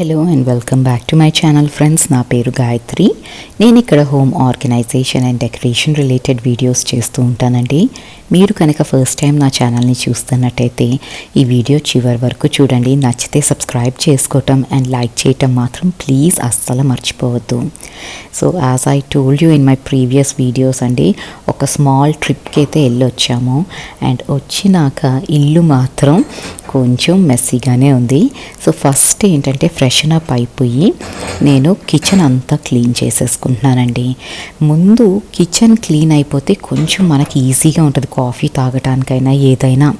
Hello and welcome back to my channel friends నా పేరు గాయత్రి. నేను ఇక్కడ home organisation and decoration related videos చేస్తూ ఉంటానండి. మీరు కనుక ఫస్ట్ టైం నా ఛానల్ని చూస్తున్నట్టయితే ఈ వీడియో చివరి వరకు చూడండి. నచ్చితే సబ్స్క్రైబ్ చేసుకోవటం అండ్ లైక్ చేయటం మాత్రం ప్లీజ్ అస్సలు మర్చిపోవద్దు. So as I told you in my previous videos అండి ఒక స్మాల్ ట్రిప్కి అయితే వెళ్ళొచ్చాము. అండ్ వచ్చినాక ఇల్లు మాత్రం కొంచెం మెస్సీగానే ఉంది. సో ఫస్ట్ ఏంటంటే ఫ్రెషన్ అప్ అయిపోయి నేను కిచెన్ అంతా క్లీన్ చేసేసుకుంటున్నానండి. ముందు కిచెన్ క్లీన్ అయిపోతే కొంచెం మనకి ఈజీగా ఉంటుంది కాఫీ తాగటానికైనా ఏదైనా.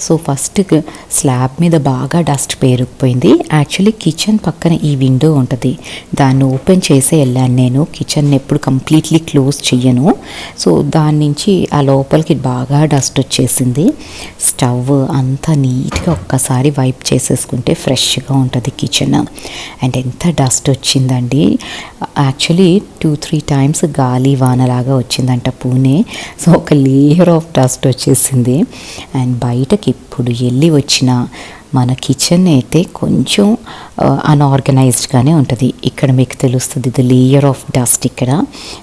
సో ఫస్ట్ స్లాబ్ మీద బాగా డస్ట్ పేరుకుపోయింది. యాక్చువల్లీ కిచెన్ పక్కన ఈ విండో ఉంటుంది. దాన్ని ఓపెన్ చేసి వెళ్ళాను నేను. కిచెన్ ఎప్పుడు కంప్లీట్లీ క్లోజ్ చెయ్యను. సో దాని నుంచి ఆ లోపలికి బాగా డస్ట్ వచ్చేసింది. స్టవ్ అంతా నీట్ నీట్గా ఒక్కసారి వైప్ చేసేసుకుంటే ఫ్రెష్గా ఉంటుంది కిచెన్. అండ్ ఎంత డస్ట్ వచ్చిందండి. యాక్చువల్లీ టూ త్రీ టైమ్స్ గాలి వానలాగా వచ్చిందంట పూణే. సో ఒక లేయర్ ఆఫ్ డస్ట్ వచ్చేసింది. అండ్ బయటకి ఇప్పుడు వెళ్ళి వచ్చిన మన కిచెన్ అయితే కొంచెం అన్ఆర్గనైజ్డ్గానే ఉంటుంది. ఇక్కడ మీకు తెలుస్తుంది ఇది లేయర్ ఆఫ్ డస్ట్ ఇక్కడ.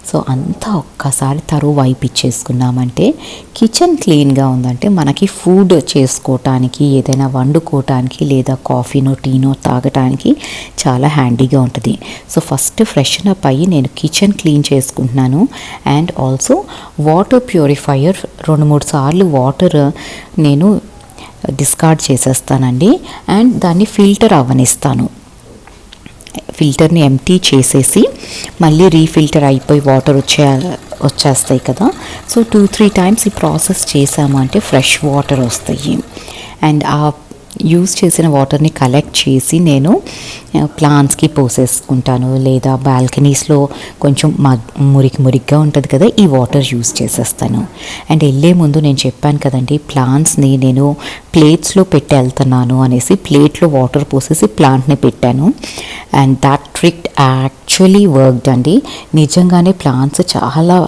సో అంతా ఒక్కసారి తరువు వైపు ఇచ్చేసుకున్నామంటే కిచెన్ క్లీన్గా ఉందంటే మనకి ఫుడ్ చేసుకోవటానికి ఏదైనా వండుకోవటానికి లేదా కాఫీనో టీనో తాగటానికి చాలా హ్యాండీగా ఉంటుంది. సో ఫస్ట్ ఫ్రెషన్ అప్ అయ్యి నేను కిచెన్ క్లీన్ చేసుకుంటున్నాను. అండ్ ఆల్సో వాటర్ ప్యూరిఫైయర్ రెండు మూడు సార్లు వాటర్ నేను డిస్కార్డ్ చేసేస్తానండి. అండ్ దాన్ని ఫిల్టర్ అవ్వనిస్తాను. ఫిల్టర్ని ఎంటీ చేసేసి మళ్ళీ రీఫిల్టర్ అయిపోయి వాటర్ వచ్చే వచ్చేస్తాయి కదా. సో టూ త్రీ టైమ్స్ ఈ ప్రాసెస్ చేసాము అంటే ఫ్రెష్ వాటర్ వస్తాయి. అండ్ ఆ యూస్ చేసిన వాటర్ని కలెక్ట్ చేసి నేను ప్లాంట్స్కి పోసేసుకుంటాను. లేదా బాల్కనీస్లో కొంచెం మురికి మురిగ్గా ఉంటుంది కదా ఈ వాటర్ యూస్ చేసేస్తాను. అండ్ వెళ్ళే ముందు నేను చెప్పాను కదండి ప్లాంట్స్ని నేను ప్లేట్స్లో పెట్టి వెళ్తున్నాను అనేసి ప్లేట్లో వాటర్ పోసేసి ప్లాంట్ని పెట్టాను. And that trick actually worked అండి. నిజంగానే ప్లాంట్స్ చాలా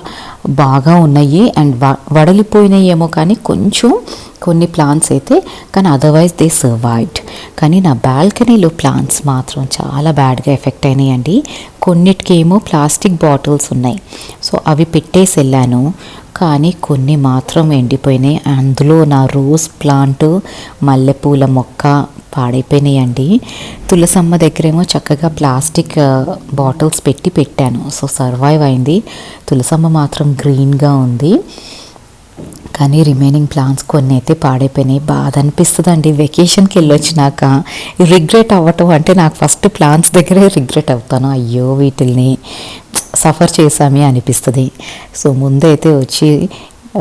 బాగా ఉన్నాయి. అండ్ వడలిపోయినాయేమో కానీ కొంచెం కొన్ని ప్లాంట్స్ అయితే కానీ అదర్వైజ్ దే సర్వైవ్డ్ కానీ నా బాల్కనీలో ప్లాంట్స్ మాత్రం చాలా బ్యాడ్గా ఎఫెక్ట్ అయినాయండి. కొన్నిటికేమో ప్లాస్టిక్ బాటిల్స్ ఉన్నాయి. సో అవి పెట్టేసి వెళ్ళాను. కానీ కొన్ని మాత్రం ఎండిపోయినాయి. అందులో నా రోజ్ ప్లాంట్ మల్లెపూల మొక్క పాడైపోయినాయండి. తులసమ్మ దగ్గరేమో చక్కగా ప్లాస్టిక్ బాటిల్స్ పెట్టి పెట్టాను. సో సర్వైవ్ అయింది. తులసమ్మ మాత్రం గ్రీన్గా ఉంది. కానీ రిమైనింగ్ ప్లాన్స్ కొన్ని అయితే పాడైపోయినాయి. బాధ అనిపిస్తుంది అండి వెకేషన్కి వెళ్ళొచ్చినాక రిగ్రెట్ అవ్వటం అంటే నాకు ఫస్ట్ ప్లాన్స్ దగ్గరే రిగ్రెట్ అవుతాను. అయ్యో వీటిల్ని సఫర్ చేసామే అనిపిస్తుంది. సో ముందైతే వచ్చి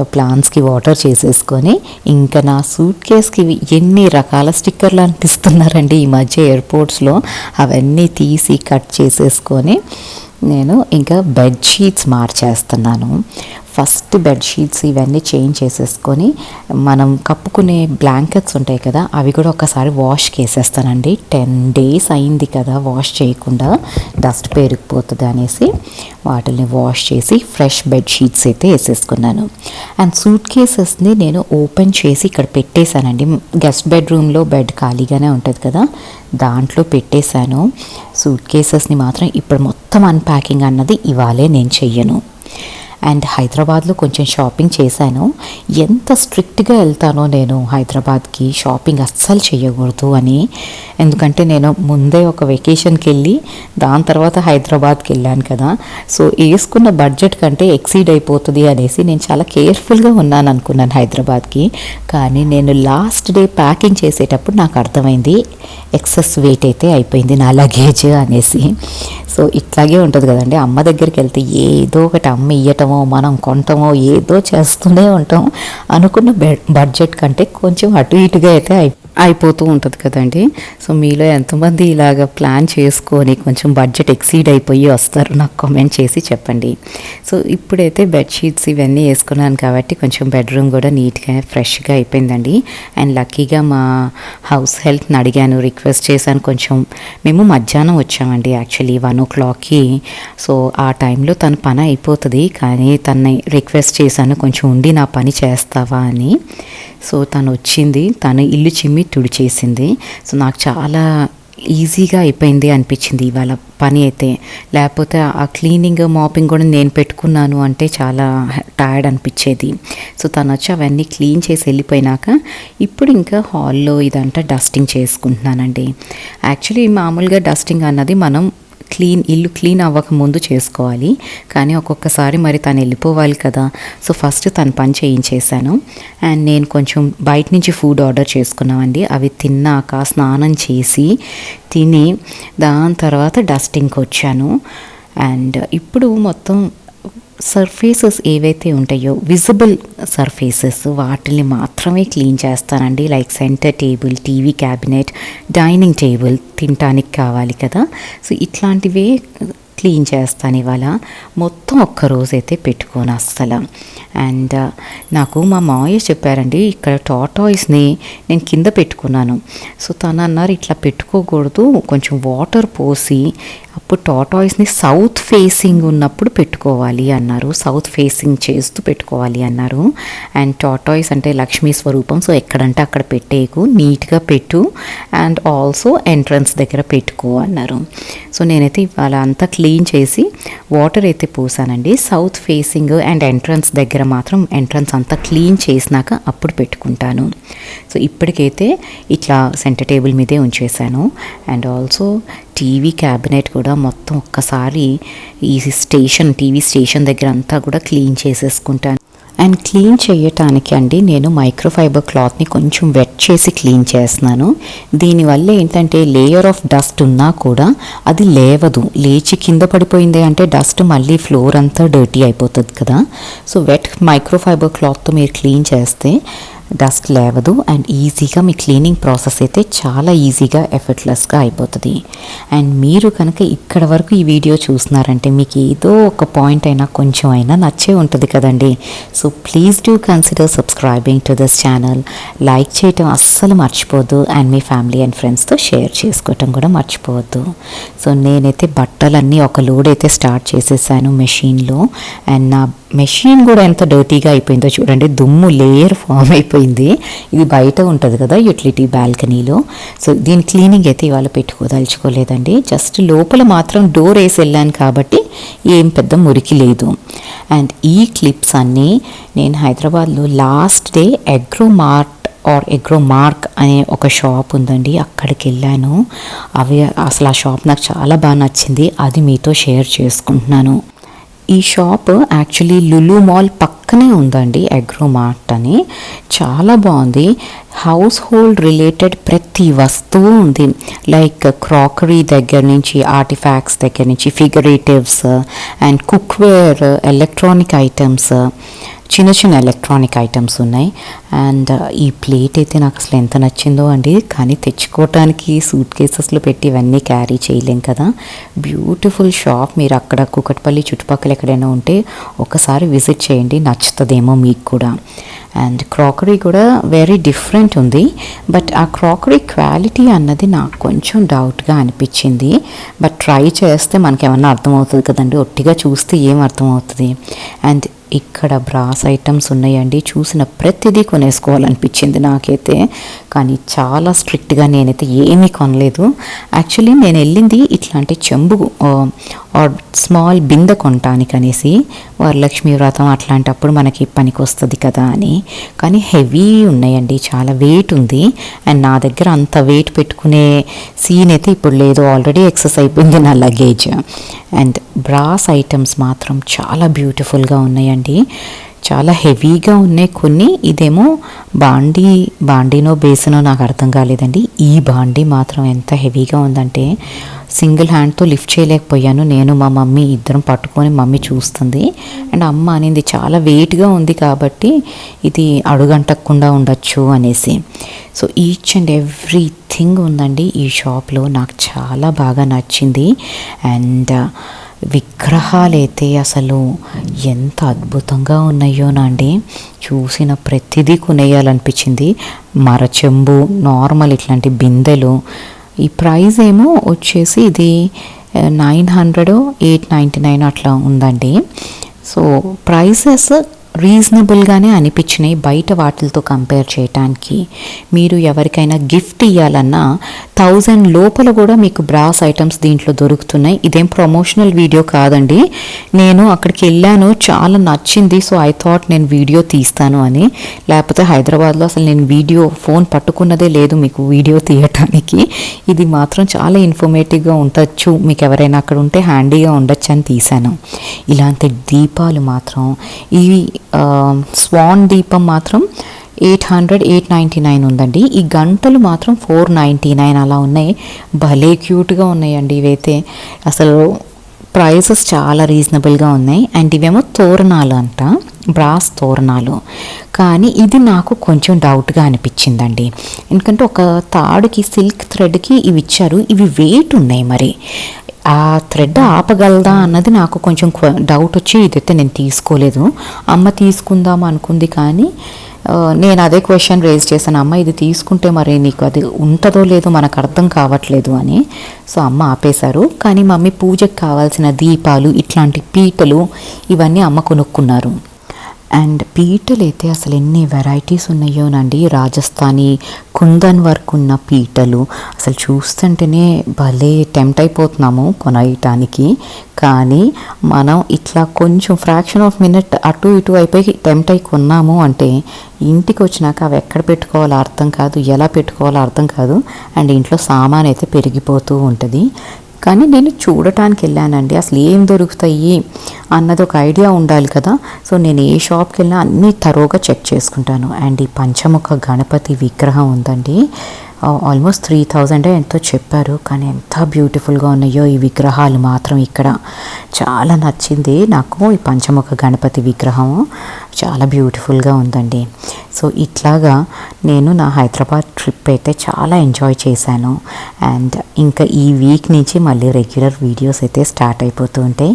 ప్లాన్స్కి వాటర్ చేసేసుకొని ఇంకా నా సూట్ కేస్కి ఎన్ని రకాల స్టిక్కర్లు అనిపిస్తున్నారండి ఈ మధ్య ఎయిర్పోర్ట్స్లో. అవన్నీ తీసి కట్ చేసేసుకొని నేను ఇంకా బెడ్షీట్స్ మార్చేస్తున్నాను. ఫస్ట్ బెడ్షీట్స్ ఇవన్నీ చేంజ్ చేసేసుకొని మనం కప్పుకునే బ్లాంకెట్స్ ఉంటాయి కదా అవి కూడా ఒకసారి వాష్కి వేసేస్తానండి టెన్ డేస్ అయింది కదా వాష్ చేయకుండా డస్ట్ పేరుకుపోతుంది అనేసి వాటిని వాష్ చేసి ఫ్రెష్ బెడ్షీట్స్ అయితే వేసేసుకున్నాను. అండ్ సూట్ కేసెస్ని నేను ఓపెన్ చేసి ఇక్కడ పెట్టేశానండి. గెస్ట్ బెడ్రూమ్లో బెడ్ ఖాళీగానే ఉంటుంది కదా దాంట్లో పెట్టేశాను. సూట్ కేసెస్ని మాత్రం ఇప్పుడు మొత్తం అన్ప్యాకింగ్ అన్నది ఇవాళే నేను చెయ్యను. అండ్ హైదరాబాద్లో కొంచెం షాపింగ్ చేశాను. ఎంత స్ట్రిక్ట్గా వెళ్తానో నేను హైదరాబాద్కి షాపింగ్ అస్సలు చేయకూడదు అని. ఎందుకంటే నేను ముందే ఒక వెకేషన్కి వెళ్ళి దాని తర్వాత హైదరాబాద్కి వెళ్ళాను కదా. సో వేసుకున్న బడ్జెట్ కంటే ఎక్సీడ్ అయిపోతుంది అనేసి నేను చాలా కేర్ఫుల్గా ఉన్నాను అనుకున్నాను హైదరాబాద్కి. కానీ నేను లాస్ట్ డే ప్యాకింగ్ చేసేటప్పుడు నాకు అర్థమైంది ఎక్సెస్ వెయిట్ అయితే అయిపోయింది నా లగేజ్ అనేసి. సో ఇట్లాగే ఉంటుంది కదండి. అమ్మ దగ్గరికి వెళ్తే ఏదో ఒకటి అమ్మ ఇయ్యటమో మనం కొంటమో ఏదో చేస్తూనే ఉంటాం అనుకున్న బడ్జెట్ కంటే కొంచెం అటు ఇటుగా అయితే అయి అయిపోతూ ఉంటుంది కదండి. సో మీలో ఎంతమంది ఇలాగ ప్లాన్ చేసుకొని కొంచెం బడ్జెట్ ఎక్సీడ్ అయిపోయి వస్తారు నాకు కామెంట్ చేసి చెప్పండి. సో ఇప్పుడైతే బెడ్షీట్స్ ఇవన్నీ వేసుకున్నాను కాబట్టి కొంచెం బెడ్రూమ్ కూడా నీట్గా ఫ్రెష్గా అయిపోయిందండి. అండ్ లక్కీగా మా హౌస్ హెల్త్ని అడిగాను రిక్వెస్ట్ చేశాను కొంచెం. మేము మధ్యాహ్నం వచ్చామండి యాక్చువల్లీ వన్ ఓ క్లాక్కి. సో ఆ టైంలో తన పని అయిపోతుంది కానీ తనని రిక్వెస్ట్ చేశాను కొంచెం ఉండి నా పని చేస్తావా అని. సో తను వచ్చింది తను ఇల్లు చిమ్మి తుడిచేసింది సో నాకు చాలా ఈజీగా అయిపోయింది అనిపించింది ఇవాళ పని అయితే. లేకపోతే ఆ క్లీనింగ్ మాపింగ్ కూడా నేను పెట్టుకున్నాను అంటే చాలా టైర్డ్ అనిపించేది. సో తను వచ్చి అవన్నీ క్లీన్ చేసి వెళ్ళిపోయినాక ఇప్పుడు ఇంకా హాల్లో ఇదంతా డస్టింగ్ చేసుకుంటున్నానండి. యాక్చువల్లీ మామూలుగా డస్టింగ్ అన్నది మనం క్లీన్ ఇల్లు క్లీన్ అవ్వక ముందు చేసుకోవాలి. కానీ ఒక్కొక్కసారి మరి తను వెళ్ళిపోవాలి కదా. సో ఫస్ట్ తను పని చేయించేశాను. అండ్ నేను కొంచెం బయట నుంచి ఫుడ్ ఆర్డర్ చేసుకున్నామండి. అవి తిన్నాక స్నానం చేసి తిని దాని తర్వాత డస్టింగ్కి వచ్చాను. అండ్ ఇప్పుడు మొత్తం సర్ఫేసెస్ ఏవైతే ఉంటాయో విజిబుల్ సర్ఫేసెస్ వాటిని మాత్రమే క్లీన్ చేస్తానండి. Like centre table TV cabinet dining table తినటానికి కావాలి కదా. సో ఇట్లాంటివే క్లీన్ చేస్తాను ఇవాళ. మొత్తం ఒక్క రోజైతే పెట్టుకోను అస్సలు. అండ్ uh, నాకు మా మావయ్య చెప్పారండి ఇక్కడ టాటాయిస్ని నేను కింద పెట్టుకున్నాను. సో తను అన్నారు ఇట్లా పెట్టుకోకూడదు కొంచెం వాటర్ పోసి అప్పుడు టాటాయిస్ని సౌత్ ఫేసింగ్ ఉన్నప్పుడు పెట్టుకోవాలి అన్నారు. సౌత్ ఫేసింగ్ చేస్తూ పెట్టుకోవాలి అన్నారు. అండ్ టాటాయిస్ అంటే లక్ష్మీ స్వరూపం సో ఎక్కడంటే అక్కడ పెట్టేకు నీట్గా పెట్టు. అండ్ ఆల్సో ఎంట్రన్స్ దగ్గర పెట్టుకో అన్నారు. సో నేనైతే ఇవాళ అంతా క్లీన్ క్లీన్ చేసి వాటర్ అయితే పోసానండి. సౌత్ ఫేసింగ్ అండ్ ఎంట్రన్స్ దగ్గర మాత్రం ఎంట్రన్స్ అంతా క్లీన్ చేసినాక అప్పుడు పెట్టుకుంటాను. సో ఇప్పటికైతే ఇట్లా సెంటర్ టేబుల్ మీదే ఉంచేసాను. అండ్ ఆల్సో టీవీ క్యాబినెట్ కూడా మొత్తం ఒక్కసారి ఈ స్టేషన్ టీవీ స్టేషన్ దగ్గర అంతా కూడా క్లీన్ చేసేసుకుంటాను. అండ్ క్లీన్ చేయటానికి అండి నేను మైక్రోఫైబర్ క్లాత్ని కొంచెం వెట్ చేసి క్లీన్ చేస్తున్నాను. దీనివల్ల ఏంటంటే లేయర్ ఆఫ్ డస్ట్ ఉన్నా కూడా అది లేవదు. లేచి కింద పడిపోయింది అంటే డస్ట్ మళ్ళీ ఫ్లోర్ అంతా డర్టీ అయిపోతుంది కదా. సో వెట్ మైక్రోఫైబర్ క్లాత్తో మీరు క్లీన్ చేస్తే డస్ట్ లేవదు అండ్ ఈజీగా మీ క్లీనింగ్ ప్రాసెస్ అయితే చాలా ఈజీగా ఎఫర్ట్లెస్గా అయిపోతుంది. అండ్ మీరు కనుక ఇక్కడ వరకు ఈ వీడియో చూస్తున్నారంటే మీకు ఏదో ఒక పాయింట్ అయినా కొంచెం అయినా నచ్చే ఉంటుంది కదండి. So please do consider subscribing to this channel. Like చేయటం అస్సలు మర్చిపోవద్దు అండ్ మీ ఫ్యామిలీ అండ్ ఫ్రెండ్స్తో షేర్ చేసుకోవటం కూడా మర్చిపోవద్దు. సో నేనైతే బట్టలన్నీ ఒక లోడ్ అయితే స్టార్ట్ చేసేసాను మెషిన్లో అండ్ నా మెషిన్ కూడా ఎంత డర్టీగా అయిపోయిందో చూడండి. దుమ్ము లేయర్ ఫామ్ అయిపోయింది. ఇది బయట ఉంటుంది కదా యూటిలిటీ బాల్కనీలో. సో దీని క్లీనింగ్ అయితే ఇవాళ పెట్టుకోదలుచుకోలేదండి. జస్ట్ లోపల మాత్రం డోర్ వేసి వెళ్ళాను కాబట్టి ఏం పెద్ద మురికి లేదు. అండ్ ఈ క్లిప్స్ అన్నీ నేను హైదరాబాద్లో last day agro mart or agro mark అనే ఒక షాప్ ఉందండి. అక్కడికి వెళ్ళాను. అవి అసలు ఆ షాప్ నాకు చాలా బాగా నచ్చింది. అది మీతో షేర్ చేసుకుంటున్నాను. ఈ షాప్ యాక్చువల్లీ లులు మాల్ పక్కనే ఉందండి అగ్రో మార్ట్ అని. చాలా బాగుంది. హౌస్ హోల్డ్ రిలేటెడ్ ప్రతి వస్తువు ఉంది. లైక్ క్రాకరీ దగ్గర నుంచి ఆర్టిఫాక్ట్స్ దగ్గర నుంచి figuratives and cookware electronic items చిన్న చిన్న ఎలక్ట్రానిక్ ఐటమ్స్ ఉన్నాయి. అండ్ ఈ ప్లేట్ అయితే నాకు అసలు ఎంత నచ్చిందో అండి. కానీ తెచ్చుకోవటానికి సూట్ కేసెస్లో పెట్టి ఇవన్నీ క్యారీ చేయలేం కదా. బ్యూటిఫుల్ షాప్ మీరు అక్కడ కుకట్పల్లి చుట్టుపక్కల ఎక్కడైనా ఉంటే ఒకసారి విజిట్ చేయండి. నచ్చుతుందేమో మీకు కూడా. అండ్ క్రాకరీ కూడా వెరీ డిఫరెంట్ ఉంది. బట్ ఆ క్రాకరీ క్వాలిటీ అన్నది నాకు కొంచెం డౌట్గా అనిపించింది. బట్ ట్రై చేస్తే మనకి ఏమన్నా అర్థమవుతుంది కదండి. ఒట్టిగా చూస్తే ఏం అర్థమవుతుంది? అండ్ ఇక్కడ బ్రాస్ ఐటమ్స్ ఉన్నాయండి. చూసిన ప్రతిదీ కొనేసుకోవాలనిపించింది నాకైతే. కానీ చాలా స్ట్రిక్ట్గా నేనైతే ఏమీ కొనలేదు. యాక్చువల్లీ నేను వెళ్ళింది ఇట్లాంటి చెంబు స్మాల్ బిందె కొనటానికి అనేసి వరలక్ష్మి వ్రతం అట్లాంటప్పుడు మనకి పనికి వస్తుంది కదా అని. కానీ హెవీ ఉన్నాయండి చాలా వెయిట్ ఉంది. అండ్ నా దగ్గర అంత వెయిట్ పెట్టుకునే సీన్ అయితే ఇప్పుడు లేదు. ఆల్రెడీ ఎక్సెస్ అయిపోయింది నా లగేజ్ అండ్ బ్రాస్ ఐటమ్స్ మాత్రం చాలా బ్యూటిఫుల్గా ఉన్నాయండి. చాలా హెవీగా ఉన్నాయి కొన్ని. ఇదేమో బాండీ బాండీనో బేసినో నాకు అర్థం కాలేదండి. ఈ బాండీ మాత్రం ఎంత హెవీగా ఉందంటే సింగిల్ హ్యాండ్తో లిఫ్ట్ చేయలేకపోయాను. నేను మా మమ్మీ ఇద్దరం పట్టుకొని మమ్మీ చూస్తుంది. అండ్ అమ్మ అనేది చాలా వెయిట్గా ఉంది కాబట్టి ఇది అడుగంటకుండా ఉండొచ్చు అనేసి. సో ఈచ్ అండ్ ఎవ్రీథింగ్ ఉందండి ఈ షాప్లో. నాకు చాలా బాగా నచ్చింది. అండ్ విగ్రహాలైతే అసలు ఎంత అద్భుతంగా ఉన్నాయోనండి చూసిన ప్రతిదీ కొనేయాలనిపించింది. మరచెంబు నార్మల్ ఇట్లాంటి బిందెలు. ఈ ప్రైస్ ఏమో వచ్చేసి ఇది nine hundred eight ninety nine అట్లా ఉందండి. సో ప్రైసెస్ రీజనబుల్గానే అనిపించినాయి బయట వాటిలతో కంపేర్ చేయటానికి. మీరు ఎవరికైనా గిఫ్ట్ ఇవ్వాలన్నా థౌజండ్ లోపల కూడా మీకు బ్రాస్ ఐటమ్స్ దీంట్లో దొరుకుతున్నాయి. ఇదేం ప్రమోషనల్ వీడియో కాదండి. నేను అక్కడికి వెళ్ళాను చాలా నచ్చింది. సో ఐ థాట్ నేను వీడియో తీస్తాను అని. లేకపోతే హైదరాబాద్లో అసలు నేను వీడియో ఫోన్ పట్టుకున్నదే లేదు మీకు వీడియో తీయటానికి. ఇది మాత్రం చాలా ఇన్ఫర్మేటివ్గా ఉండొచ్చు. మీకు ఎవరైనా అక్కడ ఉంటే హ్యాండీగా ఉండొచ్చు అని తీశాను. ఇలాంటి దీపాలు మాత్రం ఈ స్వాన్ దీపం మాత్రం eight hundred eight ninety nine ఉందండి. ఈ గంటలు మాత్రం ఫోర్ నైంటీ నైన్ అలా ఉన్నాయి. భలే క్యూట్గా ఉన్నాయండి ఇవైతే. అసలు ప్రైసెస్ చాలా రీజనబుల్గా ఉన్నాయి. అండ్ ఇవేమో తోరణాలు అంట. బ్రాస్ తోరణాలు. కానీ ఇది నాకు కొంచెం డౌట్గా అనిపించిందండి. ఎందుకంటే ఒక తాడుకి సిల్క్ థ్రెడ్కి ఇవి ఇచ్చారు. ఇవి వెయిట్ ఉన్నాయి మరి. ఆ థ్రెడ్ ఆపగలదా అన్నది నాకు కొంచెం డౌట్ వచ్చి ఇదైతే నేను తీసుకోలేదు. అమ్మ తీసుకుందాం అనుకుంది కానీ నేను అదే క్వశ్చన్ రేజ్ చేశాను. అమ్మ ఇది తీసుకుంటే మరి నీకు అది ఉంటుందో లేదో మనకు అర్థం కావట్లేదు అని. సో అమ్మ ఆపేశారు. కానీ మమ్మీ పూజకు కావాల్సిన దీపాలు ఇట్లాంటి పీటలు ఇవన్నీ అమ్మ కొనుక్కున్నారు. అండ్ పీటలు అయితే అసలు ఎన్ని వెరైటీస్ ఉన్నాయోనండి రాజస్థానీ కుందన్ వరకు ఉన్న పీటలు. అసలు చూస్తుంటేనే భలే టెంప్ట్ అయిపోతున్నాము కొనయటానికి. కానీ మనం ఇట్లా కొంచెం ఫ్రాక్షన్ ఆఫ్ మినిట్ అటు ఇటు అయిపోయి టెంప్ట్ అయి కొన్నాము అంటే ఇంటికి వచ్చినాక అవి ఎక్కడ పెట్టుకోవాలో అర్థం కాదు ఎలా పెట్టుకోవాలో అర్థం కాదు. అండ్ ఇంట్లో సామాన్ అయితే పెరిగిపోతూ ఉంటుంది. కానీ నేను చూడటానికి వెళ్ళానండి. అసలు ఏం దొరుకుతాయి అన్నది ఒక ఐడియా ఉండాలి కదా. సో నేను ఏ షాప్కి వెళ్ళినా అన్నీ తరోగా చెక్ చేసుకుంటాను. అండ్ ఈ పంచముఖ గణపతి విగ్రహం ఉందండి. ఆల్మోస్ట్ త్రీ థౌజండ్ ఎంతో చెప్పారు. కానీ ఎంత బ్యూటిఫుల్గా ఉన్నాయో ఈ విగ్రహాలు మాత్రం ఇక్కడ. చాలా నచ్చింది నాకు ఈ పంచముఖ గణపతి విగ్రహం చాలా బ్యూటిఫుల్గా ఉందండి. సో ఇట్లాగా నేను నా హైదరాబాద్ ట్రిప్ అయితే చాలా ఎంజాయ్ చేశాను. అండ్ ఇంకా ఈ వీక్ నుంచి మళ్ళీ రెగ్యులర్ వీడియోస్ అయితే స్టార్ట్ అయిపోతూ ఉంటాయి.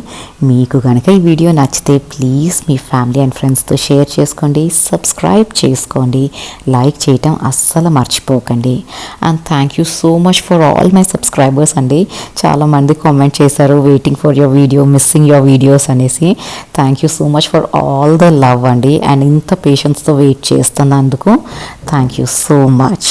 మీకు కనుక ఈ వీడియో నచ్చితే ప్లీజ్ మీ ఫ్యామిలీ అండ్ ఫ్రెండ్స్తో షేర్ చేసుకోండి సబ్స్క్రైబ్ చేసుకోండి లైక్ చేయటం అస్సలు మర్చిపోకండి. And thank you so much for all my subscribers అండి చాలామంది కామెంట్ చేశారు waiting for your video missing your videos అనేసి. Thank you so much for all the love అండి అండ్ ఇంత పేషెన్స్తో వెయిట్ చేస్తున్నందుకు థ్యాంక్ యూ సో మచ్